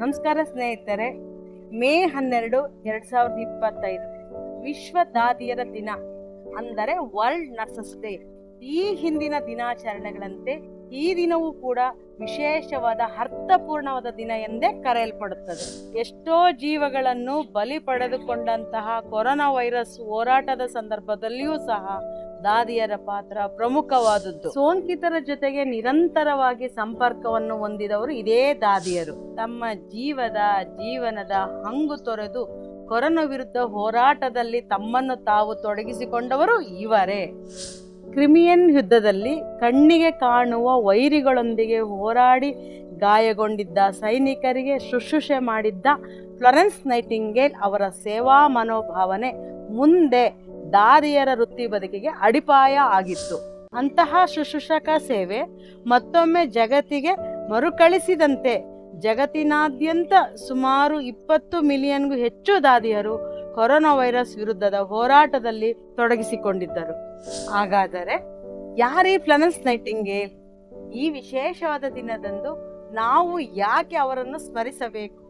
ನಮಸ್ಕಾರ ಸ್ನೇಹಿತರೆ, ಮೇ ಹನ್ನೆರಡು ಎರಡ್ ಸಾವಿರದ ಇಪ್ಪತ್ತೈದು, ವಿಶ್ವ ದಾದಿಯರ ದಿನ ಅಂದರೆ ವರ್ಲ್ಡ್ ನರ್ಸಸ್ ಡೇ. ಈ ಹಿಂದಿನ ದಿನಾಚರಣೆಗಳಂತೆ ಈ ದಿನವೂ ಕೂಡ ವಿಶೇಷವಾದ ಅರ್ಥಪೂರ್ಣವಾದ ದಿನ ಎಂದೇ ಕರೆಯಲ್ಪಡುತ್ತದೆ. ಎಷ್ಟೋ ಜೀವಗಳನ್ನು ಬಲಿ ಪಡೆದುಕೊಂಡಂತಹ ಕೊರೋನಾ ವೈರಸ್ ಹೋರಾಟದ ಸಂದರ್ಭದಲ್ಲಿಯೂ ಸಹ ದಾದಿಯರ ಪಾತ್ರ ಪ್ರಮುಖವಾದದ್ದು. ಸೋಂಕಿತರ ಜೊತೆಗೆ ನಿರಂತರವಾಗಿ ಸಂಪರ್ಕವನ್ನು ಹೊಂದಿದವರು ಇದೇ ದಾದಿಯರು. ತಮ್ಮ ಜೀವದ ಜೀವನದ ಹಂಗು ತೊರೆದು ಕೊರೋನಾ ವಿರುದ್ಧ ಹೋರಾಟದಲ್ಲಿ ತಮ್ಮನ್ನು ತಾವು ತೊಡಗಿಸಿಕೊಂಡವರು ಇವರೇ. ಕ್ರಿಮಿಯನ್ ಯುದ್ಧದಲ್ಲಿ ಕಣ್ಣಿಗೆ ಕಾಣುವ ವೈರಿಗಳೊಂದಿಗೆ ಹೋರಾಡಿ ಗಾಯಗೊಂಡಿದ್ದ ಸೈನಿಕರಿಗೆ ಶುಶ್ರೂಷೆ ಮಾಡಿದ್ದ ಫ್ಲರೆನ್ಸ್ ನೈಟಿಂಗೇಲ್ ಅವರ ಸೇವಾ ಮನೋಭಾವನೆ ಮುಂದೆ ದಾದಿಯರ ವೃತ್ತಿ ಬದುಕಿಗೆ ಅಡಿಪಾಯ ಆಗಿತ್ತು. ಅಂತಹ ಶುಶ್ರೂಷಕ ಸೇವೆ ಮತ್ತೊಮ್ಮೆ ಜಗತ್ತಿಗೆ ಮರುಕಳಿಸಿದಂತೆ ಜಗತ್ತಿನಾದ್ಯಂತ ಸುಮಾರು ಇಪ್ಪತ್ತು ಮಿಲಿಯನ್ಗೂ ಹೆಚ್ಚು ದಾದಿಯರು ಕೊರೋನಾ ವೈರಸ್ ವಿರುದ್ಧದ ಹೋರಾಟದಲ್ಲಿ ತೊಡಗಿಸಿಕೊಂಡಿದ್ದರು. ಹಾಗಾದರೆ ಯಾರೀ ಫ್ಲರೆನ್ಸ್ ನೈಟಿಂಗೇಲ್ ಈ ವಿಶೇಷವಾದ ದಿನದಂದು ನಾವು ಯಾಕೆ ಅವರನ್ನು ಸ್ಮರಿಸಬೇಕು?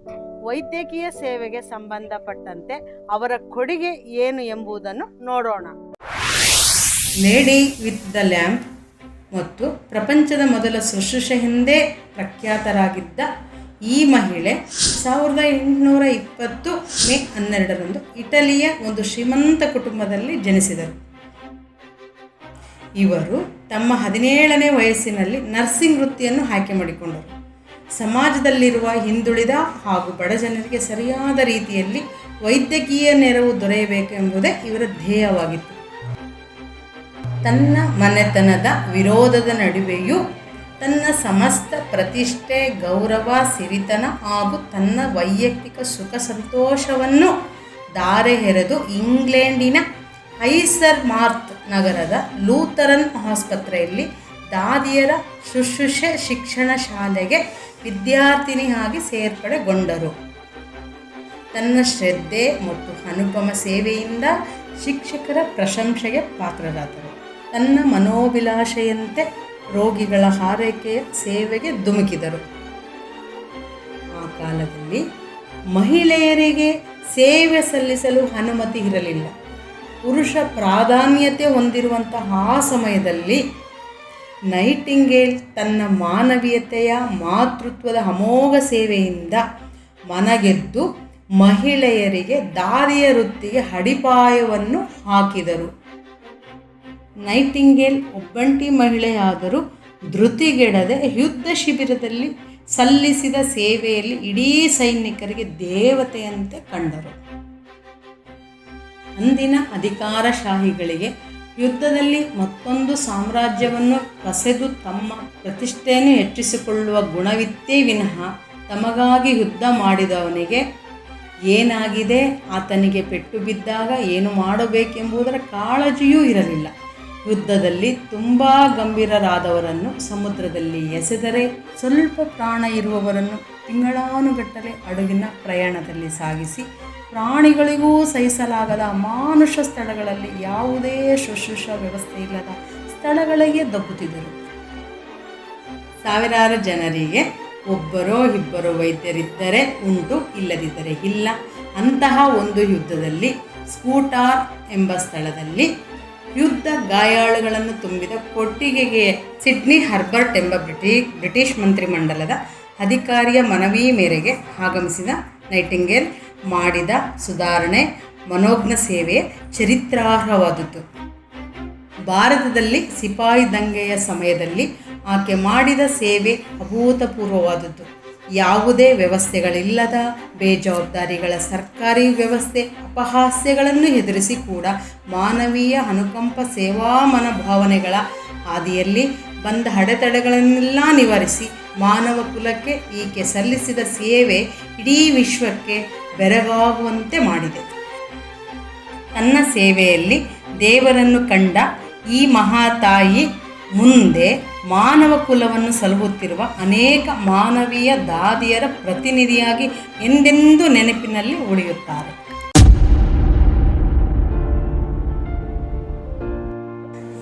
ವೈದ್ಯಕೀಯ ಸೇವೆಗೆ ಸಂಬಂಧಪಟ್ಟಂತೆ ಅವರ ಕೊಡುಗೆ ಏನು ಎಂಬುದನ್ನು ನೋಡೋಣ. ಲೇಡಿ ವಿತ್ ದ ಲ್ಯಾಂಪ್ ಮತ್ತು ಪ್ರಪಂಚದ ಮೊದಲ ಶುಶ್ರೂಷೆ ಹಿಂದೆ ಪ್ರಖ್ಯಾತರಾಗಿದ್ದ ಈ ಮಹಿಳೆ ಸಾವಿರದ ಎಂಟುನೂರ ಇಪ್ಪತ್ತು ಮೇ ಹನ್ನೆರಡರಂದು ಇಟಲಿಯ ಒಂದು ಶ್ರೀಮಂತ ಕುಟುಂಬದಲ್ಲಿ ಜನಿಸಿದರು. ಇವರು ತಮ್ಮ ಹದಿನೇಳನೇ ವಯಸ್ಸಿನಲ್ಲಿ ನರ್ಸಿಂಗ್ ವೃತ್ತಿಯನ್ನು ಆಯ್ಕೆ ಮಾಡಿಕೊಂಡರು. ಸಮಾಜದಲ್ಲಿರುವ ಹಿಂದುಳಿದ ಹಾಗೂ ಬಡ ಜನರಿಗೆ ಸರಿಯಾದ ರೀತಿಯಲ್ಲಿ ವೈದ್ಯಕೀಯ ನೆರವು ದೊರೆಯಬೇಕೆಂಬುದೇ ಇವರ ಧ್ಯೇಯವಾಗಿತ್ತು. ತನ್ನ ಮನೆತನದ ವಿರೋಧದ ನಡುವೆಯೂ ತನ್ನ ಸಮಸ್ತ ಪ್ರತಿಷ್ಠೆ, ಗೌರವ, ಸಿರಿತನ ಹಾಗೂ ತನ್ನ ವೈಯಕ್ತಿಕ ಸುಖ ಸಂತೋಷವನ್ನು ಧಾರೆ ಎರೆದು ಇಂಗ್ಲೆಂಡಿನ ಐಸರ್ ಮಾರ್ತ್ ನಗರದ ಲೂಥರನ್ ಆಸ್ಪತ್ರೆಯಲ್ಲಿ ದಾದಿಯರ ಶುಶ್ರೂಷೆ ಶಿಕ್ಷಣ ಶಾಲೆಗೆ ವಿದ್ಯಾರ್ಥಿನಿಯಾಗಿ ಸೇರ್ಪಡೆಗೊಂಡರು. ತನ್ನ ಶ್ರದ್ಧೆ ಮತ್ತು ಅನುಪಮ ಸೇವೆಯಿಂದ ಶಿಕ್ಷಕರ ಪ್ರಶಂಸೆಗೆ ಪಾತ್ರರಾದರು. ತನ್ನ ಮನೋಭಿಲಾಷೆಯಂತೆ ರೋಗಿಗಳ ಹಾರೈಕೆಯ ಸೇವೆಗೆ ಧುಮುಕಿದರು. ಆ ಕಾಲದಲ್ಲಿ ಮಹಿಳೆಯರಿಗೆ ಸೇವೆ ಸಲ್ಲಿಸಲು ಅನುಮತಿ ಇರಲಿಲ್ಲ. ಪುರುಷ ಪ್ರಾಧಾನ್ಯತೆ ಹೊಂದಿರುವಂತಹ ಆ ಸಮಯದಲ್ಲಿ ನೈಟಿಂಗೇಲ್ ತನ್ನ ಮಾನವೀಯತೆಯ, ಮಾತೃತ್ವದ ಅಮೋಘ ಸೇವೆಯಿಂದ ಮನಗೆದ್ದು ಮಹಿಳೆಯರಿಗೆ, ದಾರಿಯ ವೃತ್ತಿಗೆ ಅಡಿಪಾಯವನ್ನು ಹಾಕಿದರು. ನೈಟಿಂಗೇಲ್ ಒಬ್ಬಂಟಿ ಮಹಿಳೆಯಾದರೂ ಧೃತಿಗೆಡದೆ ಯುದ್ಧ ಶಿಬಿರದಲ್ಲಿ ಸಲ್ಲಿಸಿದ ಸೇವೆಯಲ್ಲಿ ಇಡೀ ಸೈನಿಕರಿಗೆ ದೇವತೆಯಂತೆ ಕಂಡರು. ಅಂದಿನ ಅಧಿಕಾರಶಾಹಿಗಳಿಗೆ ಯುದ್ಧದಲ್ಲಿ ಮತ್ತೊಂದು ಸಾಮ್ರಾಜ್ಯವನ್ನು ಕಸೆದು ತಮ್ಮ ಪ್ರತಿಷ್ಠೆಯನ್ನು ಹೆಚ್ಚಿಸಿಕೊಳ್ಳುವ ಗುಣವಿತ್ತೇ ವಿನಃ ತಮಗಾಗಿ ಯುದ್ಧ ಮಾಡಿದವನಿಗೆ ಏನಾಗಿದೆ? ಆತನಿಗೆ ಪೆಟ್ಟು ಬಿದ್ದಾಗ ಏನು ಮಾಡಬೇಕೆಂಬುದರ ಕಾಳಜಿಯೂ ಇರಲಿಲ್ಲ. ಯುದ್ಧದಲ್ಲಿ ತುಂಬ ಗಂಭೀರರಾದವರನ್ನು ಸಮುದ್ರದಲ್ಲಿ ಎಸೆದರೆ ಸ್ವಲ್ಪ ಪ್ರಾಣ ಇರುವವರನ್ನು ತಿಂಗಳಾನುಗಟ್ಟಲೆ ಹಡಗಿನ ಪ್ರಯಾಣದಲ್ಲಿ ಸಾಗಿಸಿ ಪ್ರಾಣಿಗಳಿಗೂ ಸಹಿಸಲಾಗದ ಅಮಾನುಷ ಸ್ಥಳಗಳಲ್ಲಿ ಯಾವುದೇ ಶುಶ್ರೂಷ ವ್ಯವಸ್ಥೆ ಇಲ್ಲದ ಸ್ಥಳಗಳಿಗೆ ದಬ್ಬುತ್ತಿದ್ದರು. ಸಾವಿರಾರು ಜನರಿಗೆ ಒಬ್ಬರೋ ಇಬ್ಬರೋ ವೈದ್ಯರಿದ್ದರೆ ಉಂಟು, ಇಲ್ಲದಿದ್ದರೆ ಇಲ್ಲ. ಅಂತಹ ಒಂದು ಯುದ್ಧದಲ್ಲಿ ಸ್ಕೂಟಾರ್ ಎಂಬ ಸ್ಥಳದಲ್ಲಿ ಯುದ್ಧ ಗಾಯಾಳುಗಳನ್ನು ತುಂಬಿದ ಕೊಟ್ಟಿಗೆಗೆ ಸಿಡ್ನಿ ಹರ್ಬರ್ಟ್ ಎಂಬ ಬ್ರಿಟಿ, ಬ್ರಿಟಿಷ್ ಮಂತ್ರಿಮಂಡಲದ ಅಧಿಕಾರಿಯ ಮನವಿ ಮೇರೆಗೆ ಆಗಮಿಸಿದ ನೈಟಿಂಗೇಲ್ ಮಾಡಿದ ಸುಧಾರಣೆ ಮನೋಜ್ಞ ಸೇವೆ ಚರಿತ್ರಾರ್ಹವಾದದ್ದು. ಭಾರತದಲ್ಲಿ ಸಿಪಾಯಿ ದಂಗೆಯ ಸಮಯದಲ್ಲಿ ಆಕೆ ಮಾಡಿದ ಸೇವೆ ಅಭೂತಪೂರ್ವವಾದದ್ದು. ಯಾವುದೇ ವ್ಯವಸ್ಥೆಗಳಿಲ್ಲದ, ಬೇಜವಾಬ್ದಾರಿಗಳ ಸರ್ಕಾರಿ ವ್ಯವಸ್ಥೆ ಅಪಹಾಸ್ಯಗಳನ್ನು ಎದುರಿಸಿ ಕೂಡ ಮಾನವೀಯ ಅನುಕಂಪ ಸೇವಾ ಮನೋಭಾವನೆಗಳ ಹಾದಿಯಲ್ಲಿ ಬಂದ ಅಡೆತಡೆಗಳನ್ನೆಲ್ಲ ನಿವಾರಿಸಿ ಮಾನವ ಕುಲಕ್ಕೆ ಈಕೆ ಸಲ್ಲಿಸಿದ ಸೇವೆ ಇಡೀ ವಿಶ್ವಕ್ಕೆ ಬೆರಗಾಗುವಂತೆ ಮಾಡಿದೆ. ತನ್ನ ಸೇವೆಯಲ್ಲಿ ದೇವರನ್ನು ಕಂಡ ಈ ಮಹಾತಾಯಿ ಮುಂದೆ ಮಾನವ ಕುಲವನ್ನು ಸಲಹುತ್ತಿರುವ ಅನೇಕ ಮಾನವೀಯ ದಾದಿಯರ ಪ್ರತಿನಿಧಿಯಾಗಿ ಎಂದೆಂದೂ ನೆನಪಿನಲ್ಲಿ ಉಳಿಯುತ್ತಾರೆ.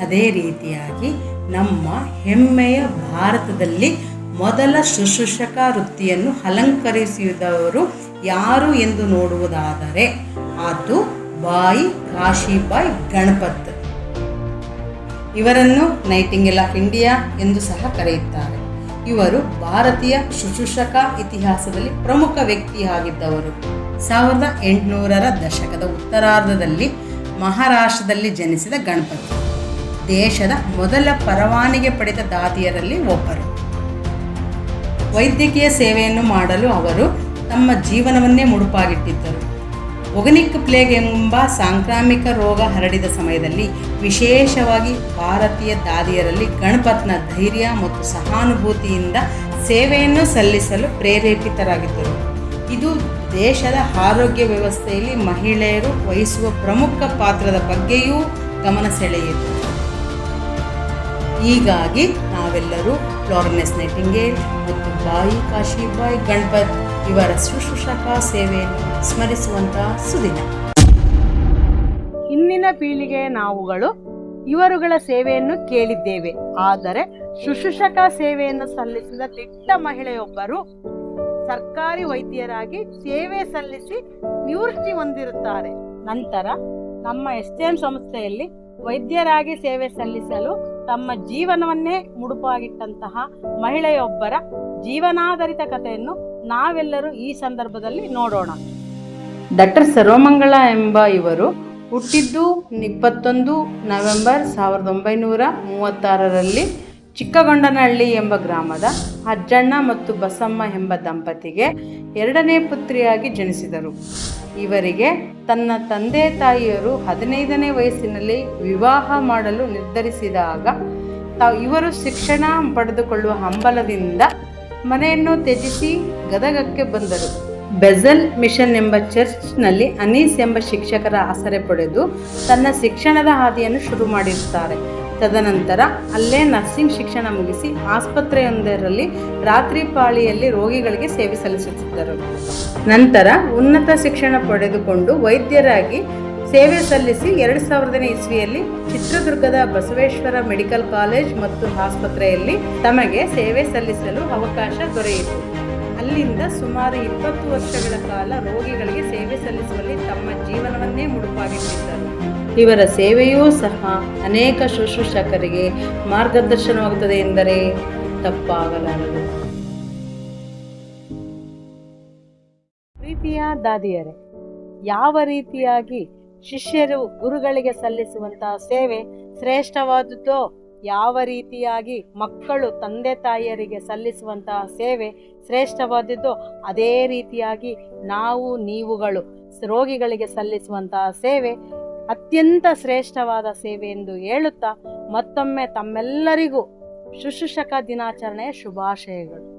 ಅದೇ ರೀತಿಯಾಗಿ ನಮ್ಮ ಹೆಮ್ಮೆಯ ಭಾರತದಲ್ಲಿ ಮೊದಲ ಶುಶ್ರೂಷಕ ವೃತ್ತಿಯನ್ನು ಅಲಂಕರಿಸಿದವರು ಯಾರು ಎಂದು ನೋಡುವುದಾದರೆ ಅದು ಬಾಯಿ ಕಾಶಿಬಾಯಿ ಗಣಪತ್. ಇವರನ್ನು ನೈಟಿಂಗೆಲ್ ಆಫ್ ಇಂಡಿಯಾ ಎಂದು ಸಹ ಕರೆಯುತ್ತಾರೆ. ಇವರು ಭಾರತೀಯ ಶುಶ್ರೂಷಕ ಇತಿಹಾಸದಲ್ಲಿ ಪ್ರಮುಖ ವ್ಯಕ್ತಿಯಾಗಿದ್ದವರು. ಸಾವಿರದ ಎಂಟುನೂರರ ದಶಕದ ಉತ್ತರಾರ್ಧದಲ್ಲಿ ಮಹಾರಾಷ್ಟ್ರದಲ್ಲಿ ಜನಿಸಿದ ಗಣಪತಿ. ದೇಶದ ಮೊದಲ ಪರವಾನಿಗೆ ಪಡೆದ ದಾದಿಯರಲ್ಲಿ ಒಬ್ಬರು. ವೈದ್ಯಕೀಯ ಸೇವೆಯನ್ನು ಮಾಡಲು ಅವರು ತಮ್ಮ ಜೀವನವನ್ನೇ ಮುಡುಪಾಗಿಟ್ಟಿದ್ದರು. ಒಗನಿಕ್ ಪ್ಲೇಗ್ ಎಂಬ ಸಾಂಕ್ರಾಮಿಕ ರೋಗ ಹರಡಿದ ಸಮಯದಲ್ಲಿ ವಿಶೇಷವಾಗಿ ಭಾರತೀಯ ದಾದಿಯರಲ್ಲಿ ಗಣಪತ್ನ ಧೈರ್ಯ ಮತ್ತು ಸಹಾನುಭೂತಿಯಿಂದ ಸೇವೆಯನ್ನು ಸಲ್ಲಿಸಲು ಪ್ರೇರೇಪಿತರಾಗಿದ್ದರು. ಇದು ದೇಶದ ಆರೋಗ್ಯ ವ್ಯವಸ್ಥೆಯಲ್ಲಿ ಮಹಿಳೆಯರು ವಹಿಸುವ ಪ್ರಮುಖ ಪಾತ್ರದ ಬಗ್ಗೆಯೂ ಗಮನ ಸೆಳೆಯಿತು. ಹೀಗಾಗಿ ನಾವೆಲ್ಲರೂ ಫ್ಲೋರ್ನೆಸ್ ನೈಟಿಂಗೇಲ್ ಮತ್ತು ಬಾಯಿ ಕಾಶಿಬಾಯಿ ಗಣಪತ್ ಇವರ ಶುಶ್ರೂಷಕ ಸೇವೆಯನ್ನು ಸ್ಮರಿಸುವಂತಹ ಸುದಿನ. ಇಂದಿನ ಪೀಳಿಗೆಯ ನಾವುಗಳು ಇವರುಗಳ ಸೇವೆಯನ್ನು ಕೇಳಿದ್ದೇವೆ. ಆದರೆ ಶುಶ್ರೂಷಕ ಸೇವೆಯನ್ನು ಸಲ್ಲಿಸಿದ ದಿಟ್ಟ ಮಹಿಳೆಯೊಬ್ಬರು ಸರ್ಕಾರಿ ವೈದ್ಯರಾಗಿ ಸೇವೆ ಸಲ್ಲಿಸಿ ನಿವೃತ್ತಿ ಹೊಂದಿರುತ್ತಾರೆ. ನಂತರ ನಮ್ಮ ಎಸ್ ಸಂಸ್ಥೆಯಲ್ಲಿ ವೈದ್ಯರಾಗಿ ಸೇವೆ ಸಲ್ಲಿಸಲು ತಮ್ಮ ಜೀವನವನ್ನೇ ಮುಡುಪಾಗಿಟ್ಟಂತಹ ಮಹಿಳೆಯೊಬ್ಬರ ಜೀವನಾಧಾರಿತ ಕಥೆಯನ್ನು ನಾವೆಲ್ಲರೂ ಈ ಸಂದರ್ಭದಲ್ಲಿ ನೋಡೋಣ. ಡಾಕ್ಟರ್ ಸರ್ವಮಂಗಳ ಎಂಬ ಇವರು ಹುಟ್ಟಿದ್ದು ಇಪ್ಪತ್ತೊಂದು ನವೆಂಬರ್ ಸಾವಿರದ ಒಂಬೈನೂರ ಮೂವತ್ತಾರರಲ್ಲಿ ಚಿಕ್ಕಗೊಂಡನಹಳ್ಳಿ ಎಂಬ ಗ್ರಾಮದ ಅಜ್ಜಣ್ಣ ಮತ್ತು ಬಸಮ್ಮ ಎಂಬ ದಂಪತಿಗೆ ಎರಡನೇ ಪುತ್ರಿಯಾಗಿ ಜನಿಸಿದರು. ಇವರಿಗೆ ತನ್ನ ತಂದೆ ತಾಯಿಯರು ಹದಿನೈದನೇ ವಯಸ್ಸಿನಲ್ಲಿ ವಿವಾಹ ಮಾಡಲು ನಿರ್ಧರಿಸಿದಾಗ ತಾವು ಇವರು ಶಿಕ್ಷಣ ಪಡೆದುಕೊಳ್ಳುವ ಹಂಬಲದಿಂದ ಮನೆಯನ್ನು ತ್ಯಜಿಸಿ ಗದಗಕ್ಕೆ ಬಂದರು. ಬೆಜಲ್ ಮಿಷನ್ ಎಂಬ ಚರ್ಚ್ನಲ್ಲಿ ಅನೀಸ್ ಎಂಬ ಶಿಕ್ಷಕರ ಆಸರೆ ಪಡೆದು ತನ್ನ ಶಿಕ್ಷಣದ ಹಾದಿಯನ್ನು ಶುರು ಮಾಡಿರುತ್ತಾರೆ. ತದನಂತರ ಅಲ್ಲೇ ನರ್ಸಿಂಗ್ ಶಿಕ್ಷಣ ಮುಗಿಸಿ ಆಸ್ಪತ್ರೆಯೊಂದರಲ್ಲಿ ರಾತ್ರಿ ಪಾಳಿಯಲ್ಲಿ ರೋಗಿಗಳಿಗೆ ಸೇವೆ ಸಲ್ಲಿಸುತ್ತಿದ್ದರು. ನಂತರ ಉನ್ನತ ಶಿಕ್ಷಣ ಪಡೆದುಕೊಂಡು ವೈದ್ಯರಾಗಿ ಸೇವೆ ಸಲ್ಲಿಸಿ ಎರಡು ಸಾವಿರದನೇ ಇಸ್ವಿಯಲ್ಲಿ ಚಿತ್ರದುರ್ಗದ ಬಸವೇಶ್ವರ ಮೆಡಿಕಲ್ ಕಾಲೇಜ್ ಮತ್ತು ಆಸ್ಪತ್ರೆಯಲ್ಲಿ ತಮಗೆ ಸೇವೆ ಸಲ್ಲಿಸಲು ಅವಕಾಶ ದೊರೆಯಿತು. ಅಲ್ಲಿಂದ ಸುಮಾರು ಇಪ್ಪತ್ತು ವರ್ಷಗಳ ಕಾಲ ರೋಗಿಗಳಿಗೆ ಸೇವೆ ಸಲ್ಲಿಸುವಲ್ಲಿ ತಮ್ಮ ಜೀವನವನ್ನೇ ಮುಡುಪಾಗಿಟ್ಟಿದ್ದರು. ಇವರ ಸೇವೆಯೂ ಸಹ ಅನೇಕ ಶುಶ್ರೂಷಕರಿಗೆ ಮಾರ್ಗದರ್ಶನವಾಗುತ್ತದೆ ಎಂದರೆ ತಪ್ಪಾಗಲಾರದು. ಪ್ರೀತಿಯ ದಾದಿಯರೇ ಯಾವ ರೀತಿಯಾಗಿ ಶಿಷ್ಯರು ಗುರುಗಳಿಗೆ ಸಲ್ಲಿಸುವಂತಹ ಸೇವೆ ಶ್ರೇಷ್ಠವಾದುದೋ ಯಾವ ರೀತಿಯಾಗಿ ಮಕ್ಕಳು ತಂದೆ ತಾಯಿಯರಿಗೆ ಸಲ್ಲಿಸುವಂತಹ ಸೇವೆ ಶ್ರೇಷ್ಠವಾದದ್ದು, ಅದೇ ರೀತಿಯಾಗಿ ನಾವು ನೀವುಗಳು ರೋಗಿಗಳಿಗೆ ಸಲ್ಲಿಸುವಂತಹ ಸೇವೆ ಅತ್ಯಂತ ಶ್ರೇಷ್ಠವಾದ ಸೇವೆ ಎಂದು ಹೇಳುತ್ತಾ ಮತ್ತೊಮ್ಮೆ ತಮ್ಮೆಲ್ಲರಿಗೂ ಶುಶ್ರೂಷಕ ದಿನಾಚರಣೆಯ ಶುಭಾಶಯಗಳು.